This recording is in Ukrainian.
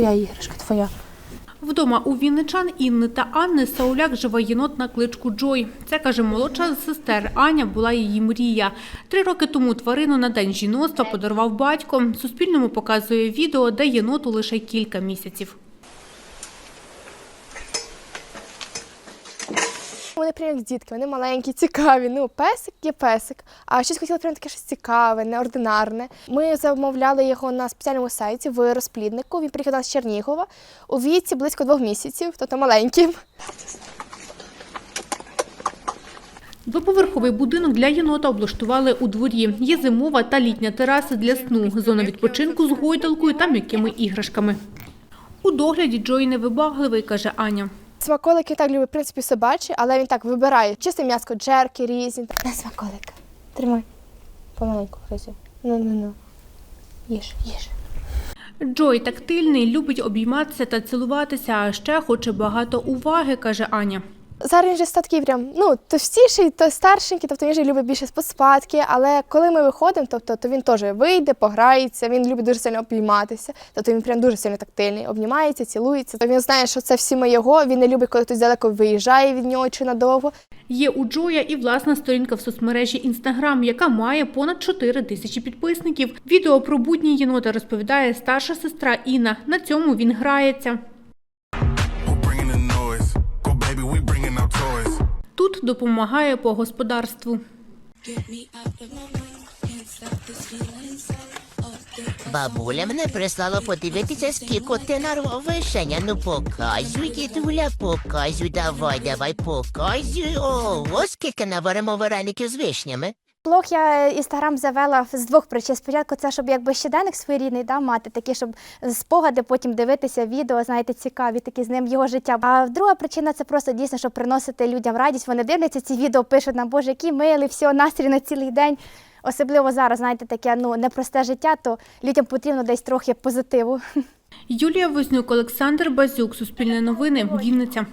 твоя іграшка, твоя. Вдома у вінничан Інни та Анни Сауляк живе єнот на кличку Джой. Це, каже, молодша з сестер Аня була її мрія. Три роки тому тварину на день жіноцтва подарував батько. Суспільному показує відео, де єноту лише кілька місяців. Вони прям як дітки, вони маленькі, цікаві. Ну, песик є песик. А щось хотіли прям таке щось цікаве, неординарне. Ми замовляли його на спеціальному сайті в розпліднику. Він приїхав з Чернігова у віці близько двох місяців, тобто маленький. Двоповерховий будинок для єнота облаштували у дворі. Є зимова та літня тераси для сну, зона відпочинку з гойдалкою та м'якими іграшками. У догляді Джой невибагливий, каже Аня. Смаколики так любить, в принципі, собачі, але він так вибирає. Чисте м'ясо, джерки різні. На смаколик. Тримай. Помаленьку, Хрисю. Ну, ну, ну. Їж, їж. Джой тактильний, любить обійматися та цілуватися, а ще хоче багато уваги, каже Аня. Зараз він вже став прям, ну, товстіший, то старшенький, тобто він вже любить більше поспадки, але коли ми виходимо, тобто, то він теж вийде, пограється, він любить дуже сильно обійматися, тобто він прям дуже сильно тактильний, обнімається, цілується. Тобто він знає, що це всі ми його, він не любить, коли хтось далеко виїжджає від нього чи надовго. Є у Джоя і власна сторінка в соцмережі Інстаграм, яка має понад 4 тисячі підписників. Відео про будні єнота розповідає старша сестра Інна. На цьому він грається. Допомагає по господарству. Бабуля мене прислала подивитися, скільки ти нарвав вишення. Ну показуй, дідуля, показуй, давай, давай, показуй. О, ось скільки наваримо вареників з вишнями. Блог я інстаграм завела з двох причин. Спочатку це щоб якби щоденник своєрідний да, мати, такі, щоб спогади, потім дивитися відео, знаєте, цікаві, такі з ним його життя. А друга причина це просто дійсно, щоб приносити людям радість. Вони дивляться ці відео, пишуть нам, Боже, який милий, всього настрій на цілий день. Особливо зараз, знаєте, таке ну непросте життя, то людям потрібно десь трохи позитиву. Юлія Вознюк, Олександр Базюк, Суспільне новини, Вінниця.